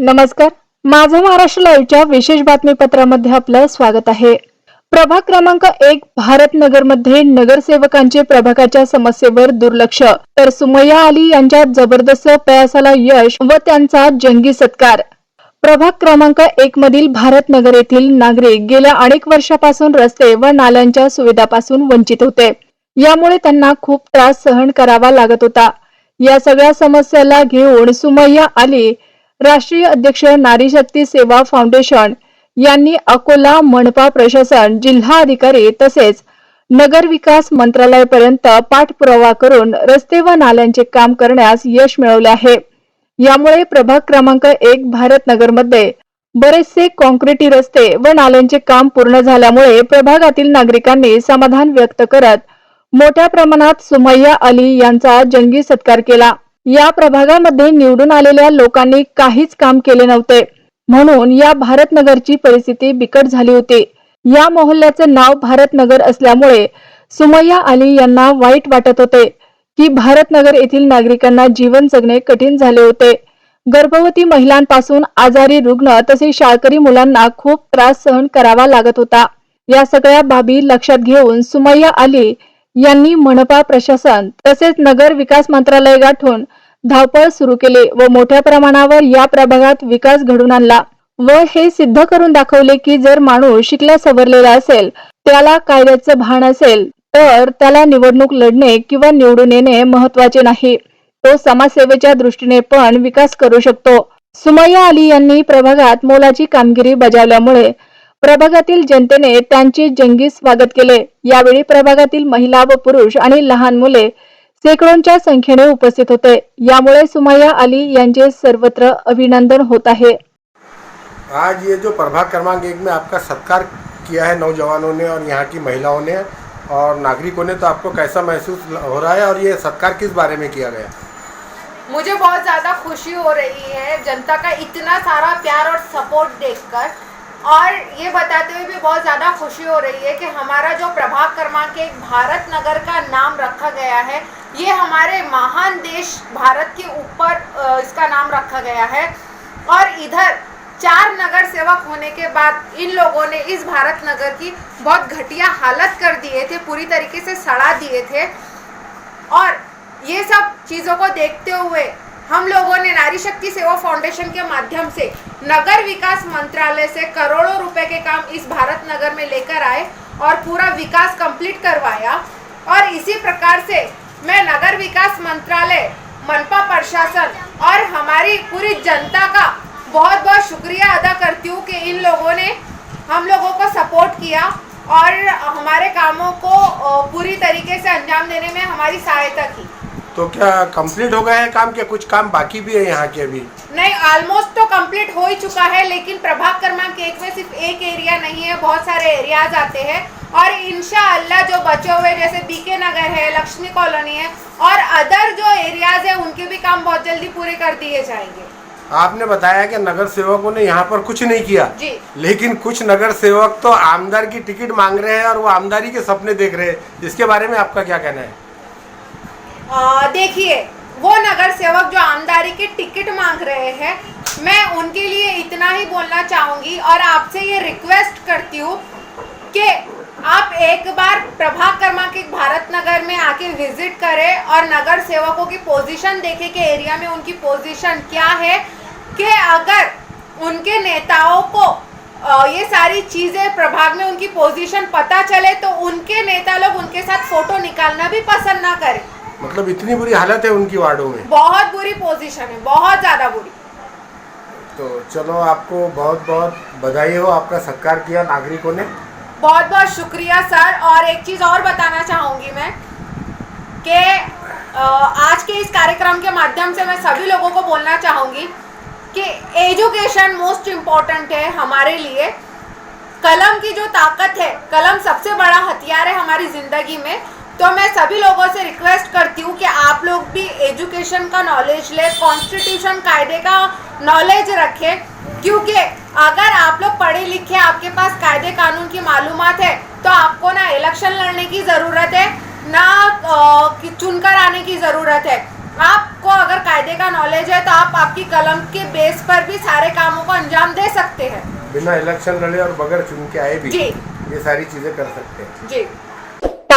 नमस्कार. माझं महाराष्ट्र लाईव्हच्या विशेष बातमीपत्रामध्ये आपलं स्वागत आहे. प्रभाग क्रमांक एक भारत नगरमध्ये नगरसेवकांचे प्रभागाच्या समस्येवर दुर्लक्ष. तर सुमय्या अली यांच्या जबरदस्त प्रयासाला यश व त्यांचा जंगी सत्कार. प्रभाग क्रमांक एक मधील भारत नगर येथील नागरिक गेल्या अनेक वर्षापासून रस्ते व नाल्यांच्या सुविधापासून वंचित होते. यामुळे त्यांना खूप त्रास सहन करावा लागत होता. या सगळ्या समस्याला घेऊन सुमय्या अली राष्ट्रीय अध्यक्ष नारी शक्ती सेवा फाउंडेशन यांनी अकोला मनपा प्रशासन जिल्हा अधिकारी तसेच नगर विकास मंत्रालयापर्यंत पाठपुरावा करून रस्ते व नाल्यांचे काम करण्यास यश मिळवले आहे. यामुळे प्रभाग क्रमांक एक भारत नगरमध्ये बरेचसे कॉन्क्रिटी रस्ते व नाल्यांचे काम पूर्ण झाल्यामुळे प्रभागातील नागरिकांनी समाधान व्यक्त करत मोठ्या प्रमाणात सुमय्या अली यांचा जंगी सत्कार केला. या प्रभागामध्ये निवडून आलेल्या लोकांनी काहीच काम केले नव्हते. म्हणून या भारत नगरची परिस्थिती बिकट झाली होती. या मोहल्ल्याचे नाव भारत नगर असल्यामुळे सुमय्या अली यांना वाईट वाटत होते की भारत नगर येथील नागरिकांना जीवन जगणे कठीण झाले होते. गर्भवती महिलांपासून आजारी रुग्ण तसेच शाळकरी मुलांना खूप त्रास सहन करावा लागत होता. या सगळ्या बाबी लक्षात घेऊन सुमय्या अली यांनी मनपा प्रशासन तसेच नगर विकास मंत्रालय गाठून धावपळ सुरू केली व मोठ्या प्रमाणावर या प्रभागात विकास घडून आणला. व हे सिद्ध करून दाखवले की जर माणूस शिकला सवरलेला असेल त्याला कायद्याचं भान असेल तर त्याला निवडणूक लढणे किंवा निवडून येणे महत्त्वाचे नाही. तो समाजसेवेच्या दृष्टीने पण विकास करू शकतो. सुमय्या अली यांनी प्रभागात मोलाची कामगिरी बजावल्यामुळे प्रभागातील जनतेने त्यांचे जंगी स्वागत केले. यावेळी प्रभागातील महिला व पुरुष आणि लहान मुले शेकडोंच्या संख्येने उपस्थित होते. यामुळे सुमय्या अली यांचे सर्वत्र अभिनंदन होत आहे. आज ये जो प्रभाग क्रमांक एक में आपका सत्कार किया है नौजवानों ने और यहाँ की महिलाओं ने और नागरिकों ने तो आपको कैसा महसूस हो रहा है और ये सत्कार किस बारे में किया गया? मुझे बहुत ज़्यादा खुशी हो रही है। जनता का इतना सारा प्यार और सपोर्ट देखकर और ये बताते हुए भी बहुत ज़्यादा खुशी हो रही है कि हमारा जो प्रभाग क्रमांक एक भारत नगर का नाम रखा गया है, ये हमारे महान देश भारत के ऊपर इसका नाम रखा गया है। और इधर चार नगर सेवक होने के बाद इन लोगों ने इस भारत नगर की बहुत घटिया हालत कर दिए थे, पूरी तरीके से सड़ा दिए थे। और ये सब चीज़ों को देखते हुए हम लोगों ने शक्ति सेवा फाउंडेशन के माध्यम से नगर विकास मंत्रालय से करोड़ों रुपए के काम इस भारत नगर में लेकर आए और पूरा विकास कंप्लीट करवाया। और इसी प्रकार से मैं नगर विकास मंत्रालय, मनपा प्रशासन और हमारी पूरी जनता का बहुत बहुत शुक्रिया अदा करती हूँ कि इन लोगों ने हम लोगों को सपोर्ट किया और हमारे कामों को पूरी तरीके से अंजाम देने में हमारी सहायता की। तो क्या कंप्लीट हो गया है काम क्या? कुछ काम बाकी भी है यहाँ के अभी? नहीं ऑलमोस्ट तो कंप्लीट हो ही चुका है लेकिन प्रभाग क्रमांक एक में सिर्फ़ एक एरिया नहीं है बहुत सारे एरियाज़ आते हैं। और इंशाअल्लाह जो बचे हुए जैसे बीके नगर है लक्ष्मी कॉलोनी है और अदर जो एरियाज़ है उनके भी काम बहुत जल्दी पूरे कर दिए जाएँगे। आपने बताया कि नगर सेवकों ने यहाँ पर कुछ नहीं किया। जी। लेकिन कुछ नगर सेवक तो आमदार की टिकट मांग रहे हैं और वो आमदारी के सपने देख रहे हैं। इसके बारे में आपका क्या कहना है? देखिए, वो नगर सेवक जो आमदारी के टिकट मांग रहे हैं, मैं उनके लिए इतना ही बोलना चाहूँगी और आपसे ये रिक्वेस्ट करती हूँ कि आप एक बार प्रभाग क्रमांक एक भारत नगर में आके विज़िट करें और नगर सेवकों की पोजीशन देखें कि एरिया में उनकी पोजीशन क्या है, कि अगर उनके नेताओं को ये सारी चीज़ें प्रभाग में उनकी पोजीशन पता चले तो उनके नेता लोग उनके साथ फ़ोटो निकालना भी पसंद ना करें। मतलब इतनी बुरी हालत है उनकी वार्डों में। बहुत बुरी पोजीशन है बहुत ज़्यादा बुरी। तो चलो आपको बहुत बहुत बधाई हो आपका सत्कार किया नागरिकों ने। बहुत बहुत शुक्रिया सर। और एक चीज़ और बताना चाहूँगी मैं कि आज के इस कार्यक्रम के माध्यम से मैं सभी लोगों को बोलना चाहूँगी कि एजुकेशन मोस्ट इंपॉर्टेंट है हमारे लिए। कलम की जो ताकत है कलम सबसे बड़ा हथियार है हमारी ज़िंदगी में। तो मैं सभी लोगों से रिक्वेस्ट करती हूँ कि आप लोग भी एजुकेशन का नॉलेज ले कॉन्स्टिट्यूशन कायदे का नॉलेज रखें क्योंकि अगर आप लोग पढ़े लिखे आपके पास कायदे कानून की मालूम है तो आपको ना इलेक्शन लड़ने की ज़रूरत है ना चुनकर आने की ज़रूरत है। आपको अगर कायदे का नॉलेज है तो आप आपकी कलम के बेस पर भी सारे कामों को अंजाम दे सकते हैं। बिना इलेक्शन लड़े और बगैर चुन के आए भी जी। ये सारी चीज़ें कर सकते हैं। जी।